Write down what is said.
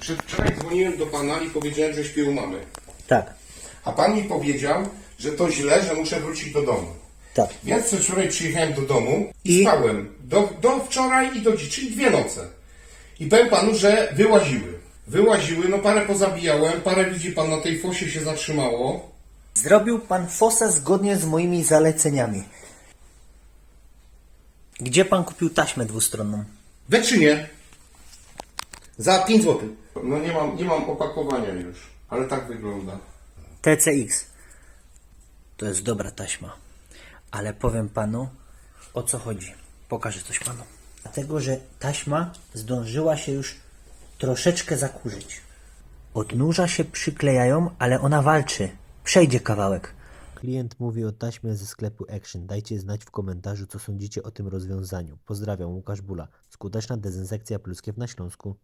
Przedwczoraj dzwoniłem do pana i powiedziałem, że śpię u mamy. Tak, A pan mi powiedział, że to źle, że muszę wrócić do domu. tak. Więc wczoraj przyjechałem do domu i, I? spałem. Do, do wczoraj i do dziś, czyli dwie noce. I powiem panu, że wyłaziły. Wyłaziły, no parę pozabijałem, parę widzi pan na tej fosie się zatrzymało. Zrobił pan fosę zgodnie z moimi zaleceniami. Gdzie pan kupił taśmę dwustronną? W Beczynie. Za 5 zł. No nie mam, nie mam opakowania już, ale tak wygląda. TCX. To jest dobra taśma. Ale powiem panu, o co chodzi. Pokażę coś panu. Dlatego, że taśma zdążyła się już troszeczkę zakurzyć. Odnóża się przyklejają, ale ona walczy. Przejdzie kawałek. Klient mówi o taśmie ze sklepu Action. Dajcie znać w komentarzu, co sądzicie o tym rozwiązaniu. Pozdrawiam, Łukasz Bula. Skuteczna dezynsekcja pluskiew na Śląsku.